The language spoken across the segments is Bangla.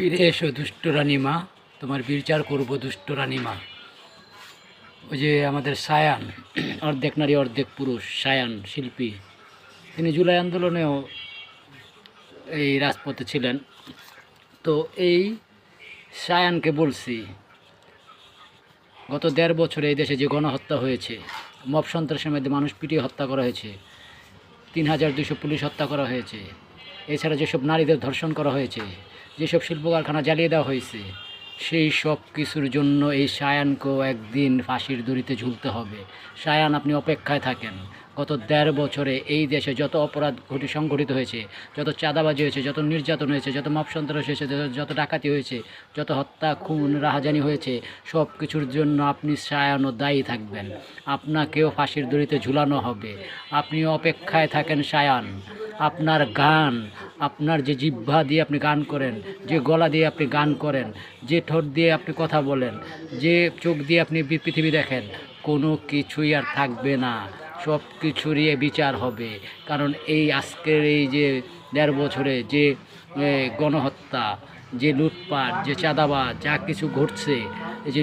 ফিরে এসো, দুষ্ট রানীমা। তোমার বিচার করব, দুষ্ট রানীমা। ওই যে আমাদের সায়ান, অর্ধেক নারী, অর্ধেক পুরুষ, সায়ান শিল্পী। তিনি জুলাই আন্দোলনেও এই রাজপথে ছিলেন। তো এই সায়ানকে বলছি, গত দেড় বছরে এই দেশে যে গণহত্যা হয়েছে, মব সন্ত্রাসের মধ্যে মানুষ পিটিয়ে হত্যা করা হয়েছে, তিন হাজার দুশো পুলিশ হত্যা করা হয়েছে, এছাড়া যেসব নারীদের ধর্ষণ করা হয়েছে যেসব শিল্প কারখানা জ্বালিয়ে দেওয়া হয়েছে, সেই সব কিছুর জন্য এই সায়ানকেও একদিন ফাঁসির দড়িতে ঝুলতে হবে। সায়ান, আপনি অপেক্ষায় থাকেন। গত দেড় বছরে এই দেশে যত অপরাধ ঘটি সংঘটিত হয়েছে, যত চাঁদাবাজি হয়েছে, যত নির্যাতন হয়েছে, যত মাপ সন্ত্রাস হয়েছে, যত- ডাকাতি হয়েছে, যত হত্যা, খুন, রাহাজানি হয়েছে, সব কিছুর জন্য আপনি সায়ানও দায়ী থাকবেন। আপনাকেও ফাঁসির দড়িতে ঝুলানো হবে। আপনি অপেক্ষায় থাকেন, সায়ান। আপনার গান, আপনার যে জিহ্বা দিয়ে আপনি গান করেন, যে গলা দিয়ে আপনি গান করেন, যে ঠোঁট দিয়ে আপনি কথা বলেন, যে চোখ দিয়ে আপনি পৃথিবী দেখেন, কোনো কিছুই আর থাকবে না। সব কিছুরই বিচার হবে। কারণ এই আজকের এই যে দেড় বছরে যে গণহত্যা, যে লুটপাট, যে চাঁদাবাজ, যা কিছু ঘটছে এই যে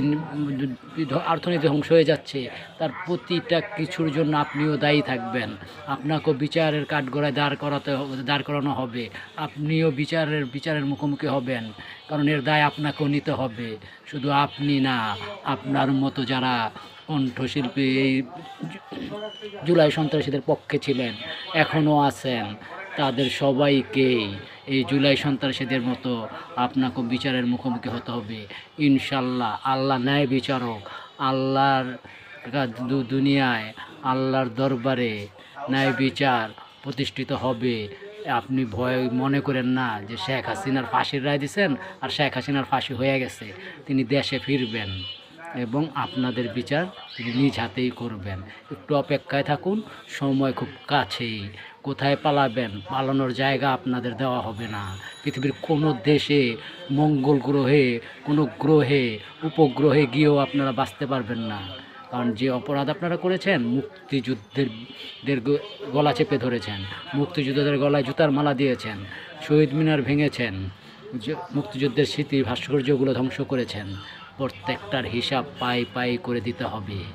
অর্থনীতি ধ্বংস হয়ে যাচ্ছে, তার প্রতিটা কিছুর জন্য আপনিও দায়ী থাকবেন। আপনাকেও বিচারের কাঠগড়ায় দাঁড় করাতে দাঁড় করানো হবে। আপনিও বিচারের বিচারের মুখোমুখি হবেন, কারণ এর দায় আপনাকেও নিতে হবে। শুধু আপনি না, আপনার মতো যারা কণ্ঠশিল্পী এই জুলাই সন্ত্রাসীদের পক্ষে ছিলেন, এখনও আছেন। তাদের সবাইকে এই জুলাই সন্ত্রাসীদের মতো আপনাকে বিচারের মুখোমুখি হতে হবে। ইনশাল্লাহ আল্লাহ ন্যায় বিচারক, আল্লাহর দুনিয়ায়, আল্লাহর দরবারে ন্যায় বিচার প্রতিষ্ঠিত হবে। আপনি ভয় মনে করেন না যে শেখ হাসিনার ফাঁসির রায় দিয়েছেন আর শেখ হাসিনার ফাঁসি হয়ে গেছে, তিনি দেশে ফিরবেন। এবং আপনাদের বিচার তিনি নিজ হাতেই করবেন। একটু অপেক্ষায় থাকুন, সময় খুব কাছেই। কোথায় পালাবেন? পালানোর জায়গা আপনাদের দেওয়া হবে না। পৃথিবীর কোনো দেশে, মঙ্গল গ্রহে, কোনো গ্রহে, উপগ্রহে গিয়েও আপনারা বাঁচতে পারবেন না। কারণ যে অপরাধ আপনারা করেছেন, মুক্তিযুদ্ধের দের গলা চেপে ধরেছেন। মুক্তিযোদ্ধাদের গলায় জুতার মালা দিয়েছেন। শহীদ মিনার ভেঙেছেন। মুক্তিযুদ্ধের স্মৃতি ভাস্কর্যগুলো ধ্বংস করেছেন। প্রত্যেকটার হিসাব পাই পাই করে দিতে হবে।